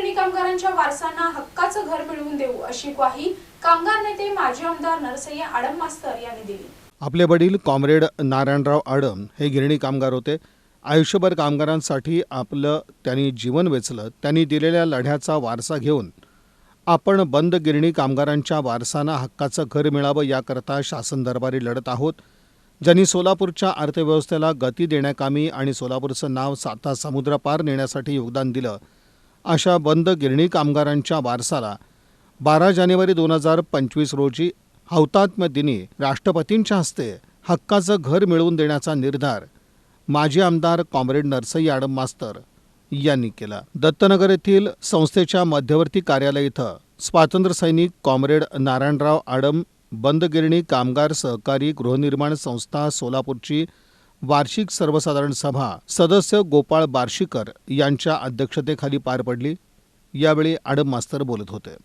गिरणी कामगारांच्या वारसांना हक्काचं घर मिळवून देऊ अशी ग्वाही कामगार नेते माजी आमदार नरसय्या आडम मास्तर यांनी दिली. आपले वडील कॉम्रेड नारायणराव आडम हे गिरणी कामगार होते. आयुष्यभर कामगारांसाठी आपलं त्यांनी जीवन वेचलं. त्यांनी दिलेल्या लढ्याचा वारसा घेऊन आपण बंद गिरणी कामगारांच्या वारसांना हक्काचं घर मिळावं याकरता शासन दरबारी लढत आहोत. ज्यांनी सोलापूरच्या अर्थव्यवस्थेला गती देण्याकामी आणि सोलापूरचं नाव साता समुद्रपार नेण्यासाठी योगदान दिलं अशा बंद गिरणी कामगारांच्या वारसाला बारा जानेवारी दोन हजार पंचवीस रोजी हौतात्म्य दिनी राष्ट्रपतींच्या हस्ते हक्काचं घर मिळवून देण्याचा निर्धार माजी आमदार कॉम्रेड नरसय्या आडम मास्तर यांनी केला. दत्तनगर येथील संस्थेच्या मध्यवर्ती कार्यालय इथं स्वातंत्र्य सैनिक कॉम्रेड नारायणराव आडम बंदगिरणी कामगार सहकारी गृहनिर्माण संस्था सोलापूरची वार्षिक सर्वसाधारण सभा सदस्य गोपाळ बार्शीकर यांच्या अध्यक्षतेखाली पार पडली. यावेळी आडम मास्तर बोलत होते.